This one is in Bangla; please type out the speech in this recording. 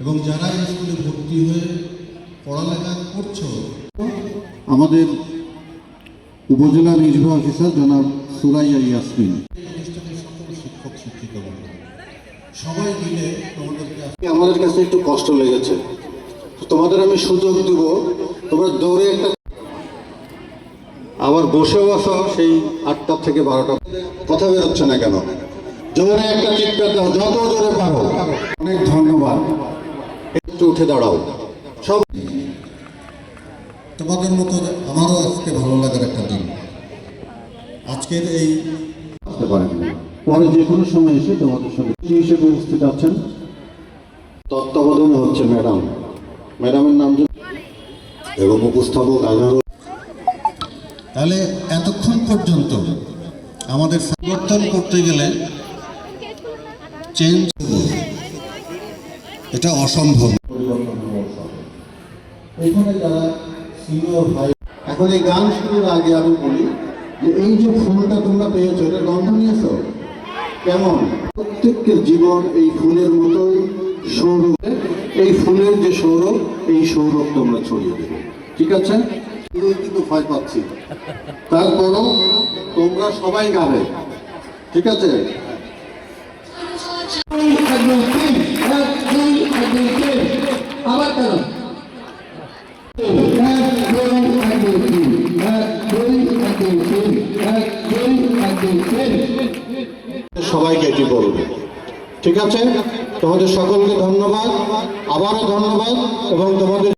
এবং যারা এই স্কুলে ভর্তি হয়ে পড়ালেখা করছ আমাদের উপজেলা নির্বাহী অফিসার জনাব সুরাইয়া ইয়াসমিন। শিক্ষক শিক্ষিকাবৃন্দ সবাই মিলে তোমাদেরকে আজকে আমাদের কাছে একটু কষ্ট লেগেছে। তোমাদের আমি সুযোগ দিব তোমরা দৌড়ে একটা আবার বসে বসো সেই আটটা থেকে বারোটা। কথা বেরোচ্ছে না কেন? জোরে একটা চিৎকার দাও যত জোরে পারো। অনেক উঠে দাঁড়াও। সব তোমাদের মতো আমারও আজকে ভালো লাগার একটা দিন। আজকের এই আসতে পারেন পরে যে কোনো সময় এসে তোমাদের সঙ্গে হিসেবে উপস্থিত আছেন। তত্ত্বাবধানে হচ্ছে ম্যাডাম। ম্যাডামের নাম এবং উপস্থাপক আজহার তাহলে এতক্ষণ পর্যন্ত আমাদের পরিবর্তন করতে গেলে চেঞ্জ এটা অসম্ভব। এখানে যারা সিনিয়র ভাই এখন এই গান শুরুর আগে আমি বলি যে এই যে ফুলটা তোমরা পেয়েছ, এটা গন্ধ নিয়েছো কেমন? প্রত্যেকের জীবন এই ফুলের মতোই সৌরভ। এই ফুলের যে সৌরভ, এই সৌরভ তোমরা ছড়িয়ে দেবে। ঠিক আছে? কিন্তু ভয় পাচ্ছি। তারপরও তোমরা সবাই গাবে। ঠিক আছে? আবার সবাইকে এটি বলবে। ঠিক আছে? তোমাদের সকলকে ধন্যবাদ। আবারও ধন্যবাদ এবং তোমাদের